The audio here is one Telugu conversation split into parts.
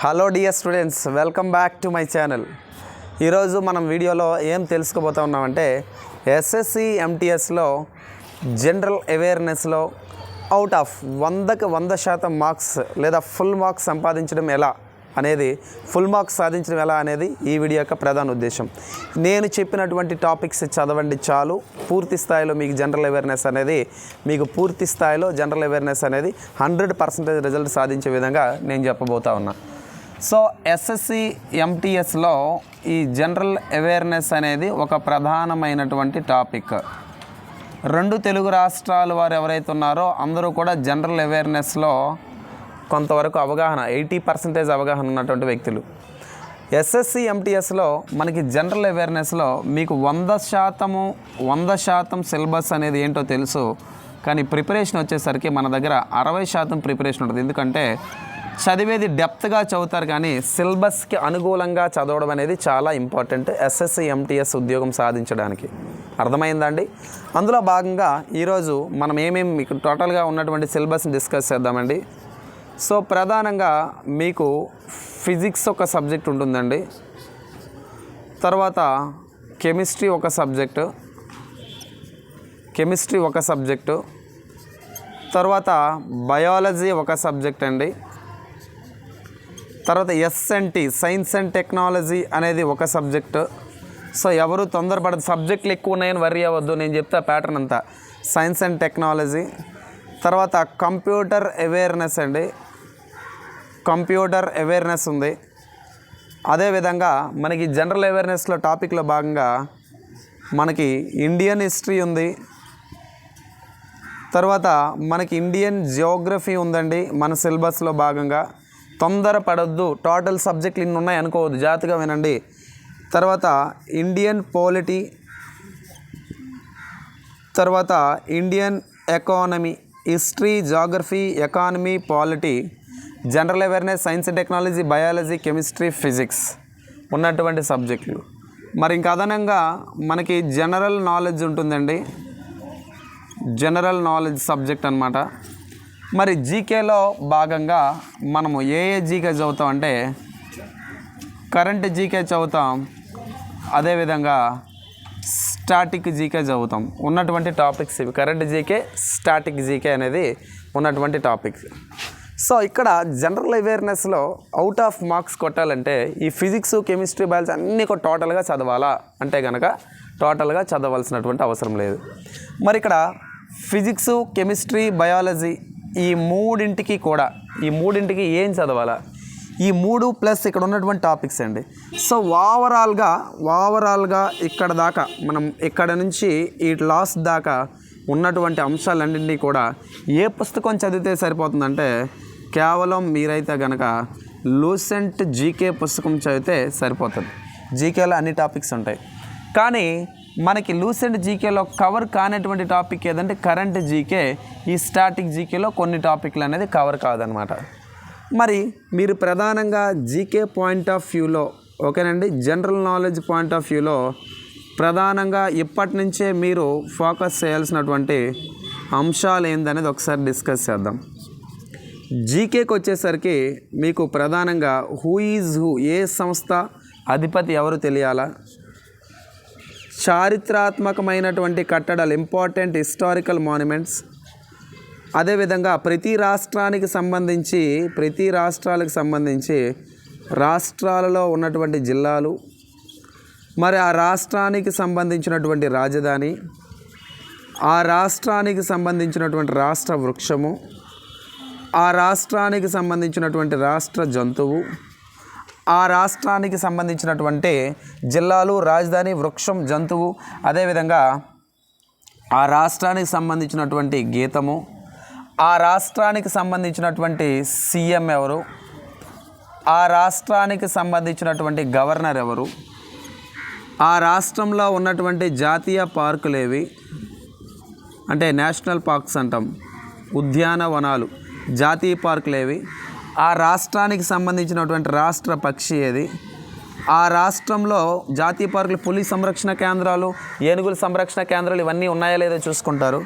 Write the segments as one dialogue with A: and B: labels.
A: Hello dear students welcome back to my channel ఈరోజు మనం వీడియోలో ఏం తెలుసుకోబోతా ఉన్నామంటే ఎస్ఎస్సి ఎంటీఎస్లో జనరల్ అవేర్నెస్లో అవుట్ ఆఫ్ వందకు వంద శాతం మార్క్స్ లేదా ఫుల్ మార్క్స్ సంపాదించడం ఎలా అనేది ఫుల్ మార్క్స్ సాధించడం ఎలా అనేది ఈ వీడియో యొక్క ప్రధాన ఉద్దేశం. నేను చెప్పినటువంటి టాపిక్స్ చదవండి చాలు. పూర్తి స్థాయిలో మీకు జనరల్ అవేర్నెస్ అనేది మీకు పూర్తి స్థాయిలో జనరల్ అవేర్నెస్ అనేది హండ్రెడ్ పర్సెంటేజ్ రిజల్ట్ సాధించే విధంగా నేను చెప్పబోతా ఉన్నా. సో ఎస్ఎస్సి ఎంటీఎస్లో ఈ జనరల్ అవేర్నెస్ అనేది ఒక ప్రధానమైనటువంటి టాపిక్ రెండు తెలుగు రాష్ట్రాల వారు ఎవరైతే ఉన్నారో అందరూ కూడా జనరల్ అవేర్నెస్లో కొంతవరకు అవగాహన ఎయిటీ పర్సెంటేజ్ అవగాహన ఉన్నటువంటి వ్యక్తులు. ఎస్ఎస్సి ఎంటీఎస్లో మనకి జనరల్ అవేర్నెస్లో మీకు వంద శాతము వంద శాతం సిలబస్ అనేది ఏంటో తెలుసు. కానీ ప్రిపరేషన్ వచ్చేసరికి మన దగ్గర అరవై శాతం ప్రిపరేషన్ ఉంటుంది. ఎందుకంటే చదివేది డెప్త్గా చదువుతారు కానీ సిలబస్కి అనుకూలంగా చదవడం అనేది చాలా ఇంపార్టెంట్ ఎస్ఎస్సి ఎంటీఎస్ ఉద్యోగం సాధించడానికి. అర్థమైందండి? అందులో భాగంగా ఈరోజు మనం ఏమేమి మీకు టోటల్గా ఉన్నటువంటి సిలబస్ని డిస్కస్ చేద్దామండి. సో ప్రధానంగా మీకు ఫిజిక్స్ ఒక సబ్జెక్ట్ ఉంటుందండి. తర్వాత కెమిస్ట్రీ ఒక సబ్జెక్టు కెమిస్ట్రీ ఒక సబ్జెక్టు తర్వాత బయాలజీ ఒక సబ్జెక్ట్ అండి. తర్వాత ఎస్ఎన్టీ సైన్స్ అండ్ టెక్నాలజీ అనేది ఒక సబ్జెక్టు సో ఎవరు తొందరపడదు. సబ్జెక్టులు ఎక్కువ ఉన్నాయని వరి అవ్వద్దు. నేను చెప్తా ప్యాటర్న్ అంతా. సైన్స్ అండ్ టెక్నాలజీ తర్వాత కంప్యూటర్ అవేర్నెస్ అండి. కంప్యూటర్ అవేర్నెస్ ఉంది. అదేవిధంగా మనకి జనరల్ అవేర్నెస్లో టాపిక్లో భాగంగా మనకి ఇండియన్ హిస్టరీ ఉంది. తర్వాత మనకి ఇండియన్ జియోగ్రఫీ ఉందండి. మన సిలబస్లో భాగంగా. తొందర పడొద్దు టోటల్ సబ్జెక్టులు ఇన్ని ఉన్నాయి అనుకోవద్దు. జాగ్రత్తగా వినండి. తర్వాత ఇండియన్ పోలిటీ తర్వాత Indian economy history geography economy polity general awareness science and technology biology chemistry physics ఉన్నటువంటి సబ్జెక్టులు మరి ఇంకా అదనంగా మనకి జనరల్ నాలెడ్జ్ ఉంటుందండి. జనరల్ నాలెడ్జ్ సబ్జెక్ట్ అనమాట మరి జీకేలో భాగంగా మనము ఏ ఏ జీకే చదువుతాం అంటే కరెంట్ జీకే చదువుతాం అదేవిధంగా స్టాటిక్ జీకే చదువుతాం. ఉన్నటువంటి టాపిక్స్ ఇవి. కరెంట్ జీకే స్టాటిక్ జీకే అనేది ఉన్నటువంటి టాపిక్స్. సో ఇక్కడ జనరల్ అవేర్నెస్లో అవుట్ ఆఫ్ మార్క్స్ కొట్టాలంటే ఈ ఫిజిక్స్ కెమిస్ట్రీ బయాలజీ అన్నీ టోటల్గా చదవాలా అంటే కనుక టోటల్గా చదవాల్సినటువంటి అవసరం లేదు. మరి ఇక్కడ ఫిజిక్స్ కెమిస్ట్రీ బయాలజీ ఈ మూడింటికి కూడా ఈ మూడింటికి ఏం చదవాలా? ఈ మూడు ప్లస్ ఇక్కడ ఉన్నటువంటి టాపిక్స్ అండి. సో ఓవరాల్గా ఓవరాల్గా ఇక్కడ దాకా మనం ఇక్కడ నుంచి ఈ లాస్ట్ దాకా ఉన్నటువంటి అంశాలన్నింటినీ కూడా ఏ పుస్తకం చదివితే సరిపోతుందంటే కేవలం మీరైతే కనుక లూసెంట్ జీకే పుస్తకం చదివితే సరిపోతుంది. జీకేలో అన్ని టాపిక్స్ ఉంటాయి. కానీ మనకి లూసెంట్ జీకేలో కవర్ కానటువంటి టాపిక్ ఏదంటే కరెంట్ జీకే. ఈ స్టాటిక్ జీకేలో కొన్ని టాపిక్లు అనేది కవర్ కాదనమాట. మరి మీరు ప్రధానంగా జీకే పాయింట్ ఆఫ్ వ్యూలో ఓకేనండి? జనరల్ నాలెడ్జ్ పాయింట్ ఆఫ్ వ్యూలో ప్రధానంగా ఇప్పటి నుంచే మీరు ఫోకస్ చేయాల్సినటువంటి అంశాలు ఏందనేది ఒకసారి డిస్కస్ చేద్దాం. జీకేకి వచ్చేసరికి మీకు ప్రధానంగా హూ ఈజ్ హూ ఏ సంస్థ అధిపతి ఎవరు తెలియాలా? చారిత్రాత్మకమైనటువంటి కట్టడాలు ఇంపార్టెంట్ హిస్టారికల్ మాన్యుమెంట్స్ అదేవిధంగా ప్రతి రాష్ట్రానికి సంబంధించి ప్రతి రాష్ట్రాలకు సంబంధించి రాష్ట్రాలలో ఉన్నటువంటి జిల్లాలు మరి ఆ రాష్ట్రానికి సంబంధించినటువంటి రాజధాని ఆ రాష్ట్రానికి సంబంధించినటువంటి రాష్ట్ర వృక్షము ఆ రాష్ట్రానికి సంబంధించినటువంటి రాష్ట్ర జంతువు ఆ రాష్ట్రానికి సంబంధించినటువంటి జిల్లాలు రాజధాని వృక్షం జంతువు అదేవిధంగా ఆ రాష్ట్రానికి సంబంధించినటువంటి గీతము ఆ రాష్ట్రానికి సంబంధించినటువంటి సీఎం ఎవరు ఆ రాష్ట్రానికి సంబంధించినటువంటి గవర్నర్ ఎవరు ఆ రాష్ట్రంలో ఉన్నటువంటి జాతీయ పార్కులేవి అంటే నేషనల్ పార్క్స్ అంటాం ఉద్యానవనాలు జాతీయ పార్కులేవి ఆ రాష్ట్రానికి సంబంధించినటువంటి రాష్ట్ర పక్షి ఏది? ఆ రాష్ట్రంలో జాతీయ పార్కులు పులి సంరక్షణ కేంద్రాలు ఏనుగుల సంరక్షణ కేంద్రాలు ఇవన్నీ ఉన్నాయా లేదో చూసుకుంటారు.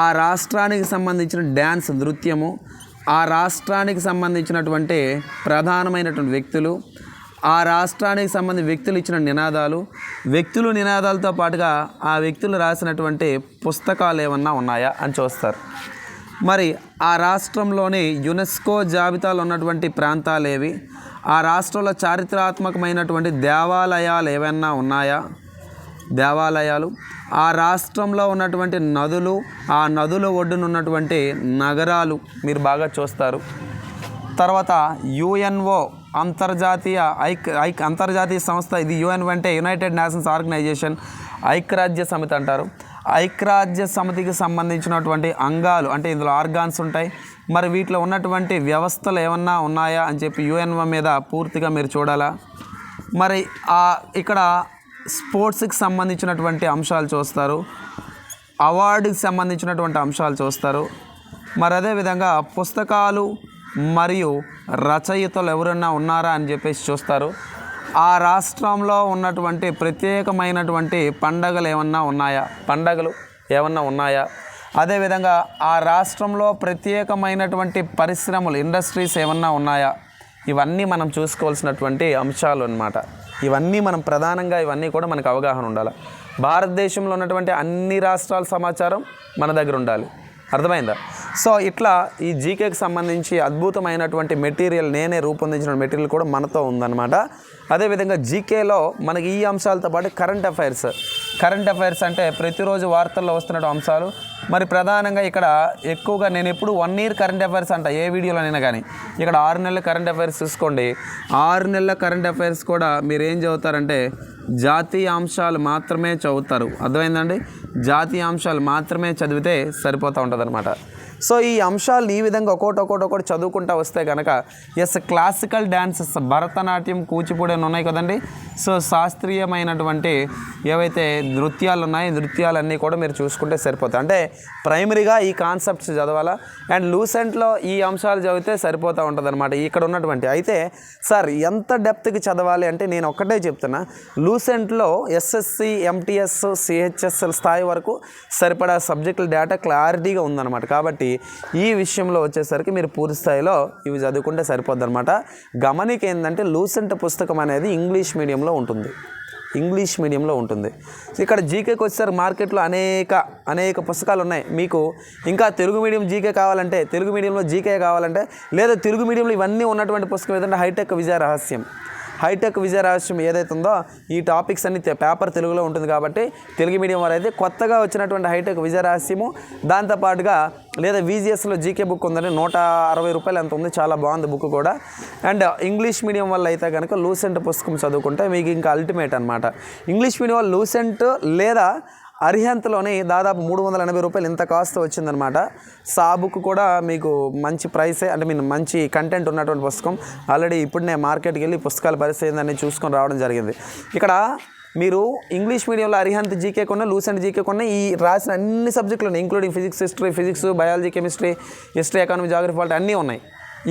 A: ఆ రాష్ట్రానికి సంబంధించిన డ్యాన్స్ నృత్యము ఆ రాష్ట్రానికి సంబంధించినటువంటి ప్రధానమైనటువంటి వ్యక్తులు ఆ రాష్ట్రానికి సంబంధించిన వ్యక్తులు ఇచ్చిన నినాదాలు వ్యక్తులు నినాదాలతో పాటుగా ఆ వ్యక్తులు రాసినటువంటి పుస్తకాలు ఏమన్నా ఉన్నాయా అని చూస్తారు. మరి ఆ రాష్ట్రంలోని యునెస్కో జాబితాలో ఉన్నటువంటి ప్రాంతాలు ఏవి? ఆ రాష్ట్రంలో చారిత్రాత్మకమైనటువంటి దేవాలయాలు ఏమైనా ఉన్నాయా? దేవాలయాలు. ఆ రాష్ట్రంలో ఉన్నటువంటి నదులు ఆ నదుల ఒడ్డున ఉన్నటువంటి నగరాలు మీరు బాగా చూస్తారు. తర్వాత యుఎన్ఓ అంతర్జాతీయ ఐక్ ఐక్ అంతర్జాతీయ సంస్థ ఇది యుఎన్ అంటే యునైటెడ్ నేషన్స్ ఆర్గనైజేషన్ ఐక్యరాజ్య సమితి అంటారు. ఐక్యరాజ్య సమితికి సంబంధించినటువంటి అంగాలు అంటే ఇందులో ఆర్గాన్స్ ఉంటాయి. మరి వీటిలో ఉన్నటువంటి వ్యవస్థలు ఏమన్నా ఉన్నాయా అని చెప్పి యుఎన్ఓ మీద పూర్తిగా మీరు చూడాలా? మరి ఇక్కడ స్పోర్ట్స్కి సంబంధించినటువంటి అంశాలు చూస్తారు. అవార్డుకి సంబంధించినటువంటి అంశాలు చూస్తారు. మరి అదేవిధంగా పుస్తకాలు మరియు రచయితలు ఎవరన్నా ఉన్నారా అని చెప్పేసి చూస్తారు. ఆ రాష్ట్రంలో ఉన్నటువంటి ప్రత్యేకమైనటువంటి పండగలు ఏమన్నా ఉన్నాయా? పండగలు ఏమన్నా ఉన్నాయా? అదేవిధంగా ఆ రాష్ట్రంలో ప్రత్యేకమైనటువంటి పరిశ్రమలు ఇండస్ట్రీస్ ఏమన్నా ఉన్నాయా? ఇవన్నీ మనం చూసుకోవాల్సినటువంటి అంశాలు అన్నమాట. ఇవన్నీ మనం ప్రధానంగా ఇవన్నీ కూడా మనకు అవగాహన ఉండాలి. భారతదేశంలో ఉన్నటువంటి అన్ని రాష్ట్రాల సమాచారం మన దగ్గర ఉండాలి. అర్థమైందా? సో ఇట్లా ఈ జీకేకి సంబంధించి అద్భుతమైనటువంటి మెటీరియల్ నేనే రూపొందించిన మెటీరియల్ కూడా మనతో ఉందన్నమాట. అదేవిధంగా జీకేలో మనకి ఈ అంశాలతో పాటు కరెంట్ అఫైర్స్. కరెంట్ అఫైర్స్ అంటే ప్రతిరోజు వార్తల్లో వస్తున్న అంశాలు మరి ప్రధానంగా ఇక్కడ ఎక్కువగా నేను ఎప్పుడు వన్ ఇయర్ కరెంట్ అఫైర్స్ అంట ఏ వీడియోలోనైనా కానీ. ఇక్కడ ఆరు నెలల కరెంట్ అఫైర్స్ చూసుకోండి. ఆరు నెలల కరెంట్ అఫైర్స్ కూడా మీరు ఏం చదువుతారంటే జాతీయ అంశాలు మాత్రమే చదువుతారు. అర్థమైందండి? జాతీయ అంశాలు మాత్రమే చదివితే సరిపోతూ ఉంటుంది సో ఈ అంశాలు ఈ విధంగా ఒక్కోటి ఒక్కోటి ఒకటి చదువుకుంటా వస్తే కనుక yes classical dances Bharatanatyam Kuchipudi అని ఉన్నాయి కదండి? సో శాస్త్రీయమైనటువంటి ఏవైతే నృత్యాలు ఉన్నాయో నృత్యాలన్నీ కూడా మీరు చూసుకుంటే సరిపోతాయి. అంటే ప్రైమరీగా ఈ కాన్సెప్ట్స్ చదవాలా? అండ్ లూసెంట్లో ఈ అంశాలు చదివితే సరిపోతూ ఉంటుంది అనమాట ఇక్కడ ఉన్నటువంటి. అయితే సార్ ఎంత డెప్త్కి చదవాలి అంటే నేను ఒక్కటే చెప్తున్నా. లూసెంట్లో ఎస్ఎస్సి ఎంటీఎస్ సిహెచ్ఎస్ఎల్ స్థాయి వరకు సరిపడా సబ్జెక్టుల డేటా క్లారిటీగా ఉందన్నమాట. కాబట్టి ఈ విషయంలో వచ్చేసరికి మీరు పూర్తి స్థాయిలో ఇవి చదువుకుంటే సరిపోద్ది అనమాట గమనిక ఏంటంటే లూసెంట్ పుస్తకం అనేది ఇంగ్లీష్ మీడియంలో ఉంటుంది. ఇంగ్లీష్ మీడియంలో ఉంటుంది. ఇక్కడ జీకేకి వచ్చేసరికి మార్కెట్లో అనేక అనేక పుస్తకాలు ఉన్నాయి. మీకు ఇంకా తెలుగు మీడియం జీకే కావాలంటే తెలుగు మీడియంలో జీకే కావాలంటే లేదా తెలుగు మీడియంలో ఇవన్నీ ఉన్నటువంటి పుస్తకం ఏదంటే హైటెక్ విజయ రహస్యం. హైటెక్ విజయ రహస్యం ఏదైతే ఉందో ఈ టాపిక్స్ అన్ని పేపర్ తెలుగులో ఉంటుంది కాబట్టి తెలుగు మీడియం వారు అయితే కొత్తగా వచ్చినటువంటి హైటెక్ విజయ రహస్యము దాంతోపాటుగా లేదా విజిఎస్లో జీకే బుక్ ఉందండి నూట అరవై రూపాయలు ఎంత ఉంది చాలా బాగుంది బుక్ కూడా. అండ్ ఇంగ్లీష్ మీడియం వల్ల అయితే కనుక లూసెంట్ పుస్తకం చదువుకుంటే మీకు ఇంకా అల్టిమేట్ అనమాట ఇంగ్లీష్ మీడియం వాళ్ళు లూసెంట్ లేదా అరిహంతలోనే దాదాపు మూడు వందల ఎనభై రూపాయలు ఇంత కాస్ట్ వచ్చిందనమాట సాబుకు కూడా మీకు మంచి ప్రైసే అంటే మీ మంచి కంటెంట్ ఉన్నటువంటి పుస్తకం. ఆల్రెడీ ఇప్పుడు నేను మార్కెట్కి వెళ్ళి పుస్తకాల పరిస్థితి ఏందని చూసుకొని రావడం జరిగింది. ఇక్కడ మీరు ఇంగ్లీష్ మీడియంలో అరిహంత్ జీకే కొన్న లూసెంట్ జీకే కొన్న ఈ రాసిన అన్ని సబ్జెక్టులు including physics history physics biology chemistry history economy geography వాళ్ళు అన్నీ ఉన్నాయి.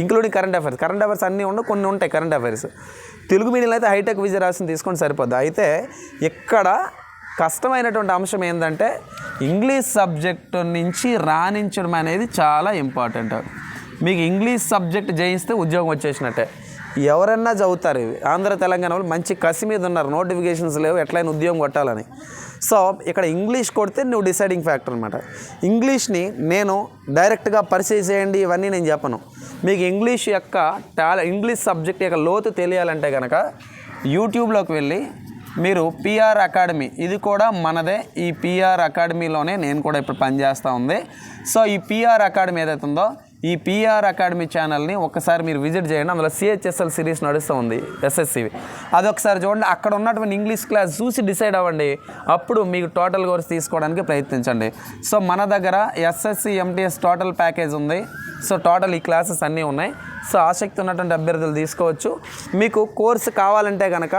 A: Including current affairs current affairs అన్నీ ఉండవు కొన్ని ఉంటాయి కరెంట్ అఫైర్స్ తెలుగు మీడియంలో అయితే హైటెక్ విజయ రాసిన తీసుకొని సరిపోద్ది. అయితే ఇక్కడ కష్టమైనటువంటి అంశం ఏంటంటే ఇంగ్లీష్ సబ్జెక్టు నుంచి రాణించడం అనేది చాలా ఇంపార్టెంట్. మీకు ఇంగ్లీష్ సబ్జెక్ట్ జయిస్తే ఉద్యోగం వచ్చేసినట్టే. ఎవరన్నా చదువుతారు ఇవి. ఆంధ్ర తెలంగాణ వాళ్ళు మంచి కసి మీద ఉన్నారు. నోటిఫికేషన్స్ లేవు. ఎట్లయినా ఉద్యోగం కొట్టాలని. సో ఇక్కడ ఇంగ్లీష్ కొడితే నువ్వు డిసైడింగ్ ఫ్యాక్టర్ అనమాట ఇంగ్లీష్ని నేను డైరెక్ట్గా పరిచయం చేయండి ఇవన్నీ నేను చెప్పను. మీకు ఇంగ్లీష్ యొక్క టాల ఇంగ్లీష్ సబ్జెక్ట్ యొక్క లోతు తెలియాలంటే కనుక యూట్యూబ్లోకి వెళ్ళి మీరు పిఆర్ అకాడమీ ఇది కూడా మనదే. ఈ పిఆర్ అకాడమీలోనే నేను కూడా ఇప్పుడు పనిచేస్తూ ఉంది. సో ఈ పిఆర్ అకాడమీ ఏదైతే ఉందో ఈ పిఆర్ అకాడమీ ఛానల్ని ఒకసారి మీరు విజిట్ చేయండి. అందులో సిహెచ్ఎస్ఎల్ సిరీస్ నడుస్తూ ఉంది ఎస్ఎస్సివి అది ఒకసారి చూడండి అక్కడ ఉన్నటువంటి ఇంగ్లీష్ క్లాస్ చూసి డిసైడ్ అవ్వండి. అప్పుడు మీకు టోటల్ కోర్స్ తీసుకోవడానికి ప్రయత్నించండి. సో మన దగ్గర ఎస్ఎస్సి ఎంటీఎస్ టోటల్ ప్యాకేజ్ ఉంది. సో టోటల్ ఈ క్లాసెస్ అన్నీ ఉన్నాయి. సో ఆసక్తి ఉన్నటువంటి అభ్యర్థులు తీసుకోవచ్చు. మీకు కోర్సు కావాలంటే కనుక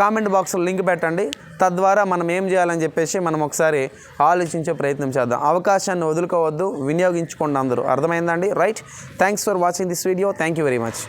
A: కామెంట్ బాక్స్లో లింక్ పెట్టండి. తద్వారా మనం ఏం చేయాలని చెప్పేసి మనం ఒకసారి ఆలోచించే ప్రయత్నం చేద్దాం. అవకాశాన్ని వదులుకోవద్దు వినియోగించుకోండి అందరూ. అర్థమైందండి right. Thanks for watching this video thank you very much